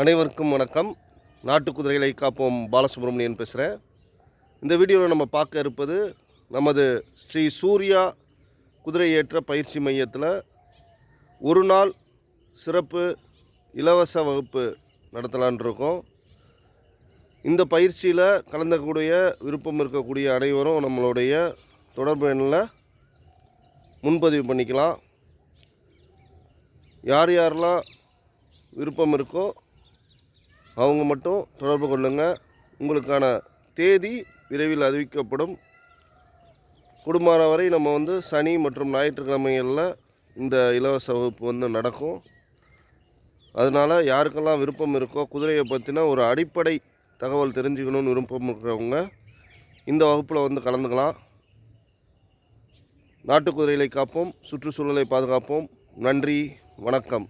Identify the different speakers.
Speaker 1: அனைவருக்கும் வணக்கம். நாட்டு குதிரைகளை காப்போம் பாலசுப்ரமணியன் பேசுகிறேன் இந்த வீடியோவில் நம்ம பார்க்க இருப்பது நமது ஸ்ரீ சூர்யா குதிரை ஏற்ற பயிற்சி மையத்தில் ஒரு நாள் சிறப்பு இலவச வகுப்பு நடத்தலான் இருக்கோம். இந்த பயிற்சியில் கலந்துக்கூடிய விருப்பம் இருக்கக்கூடிய அனைவரும் நம்மளுடைய தொடர்பு எண்ணில் முன்பதிவு பண்ணிக்கலாம். யார் யாரெல்லாம் விருப்பம் இருக்கோ அவங்க மட்டும் தொடர்பு கொள்ளுங்க. உங்களுக்கான தேதி விரைவில் அறிவிக்கப்படும். குடும்பம் வரை நம்ம வந்து சனி மற்றும் ஞாயிற்றுக்கிழமைகளில் இந்த இலவச வகுப்பு வந்து நடக்கும். அதனால் யாருக்கெல்லாம் விருப்பம் இருக்கோ குதிரையை பற்றின ஒரு அடிப்படை தகவல் தெரிஞ்சுக்கணும்னு விருப்பம் இருக்கிறவங்க இந்த வகுப்பில் வந்து கலந்துக்கலாம். நாட்டு குதிரைகளை காப்போம் சுற்றுச்சூழலை பாதுகாப்போம். நன்றி வணக்கம்.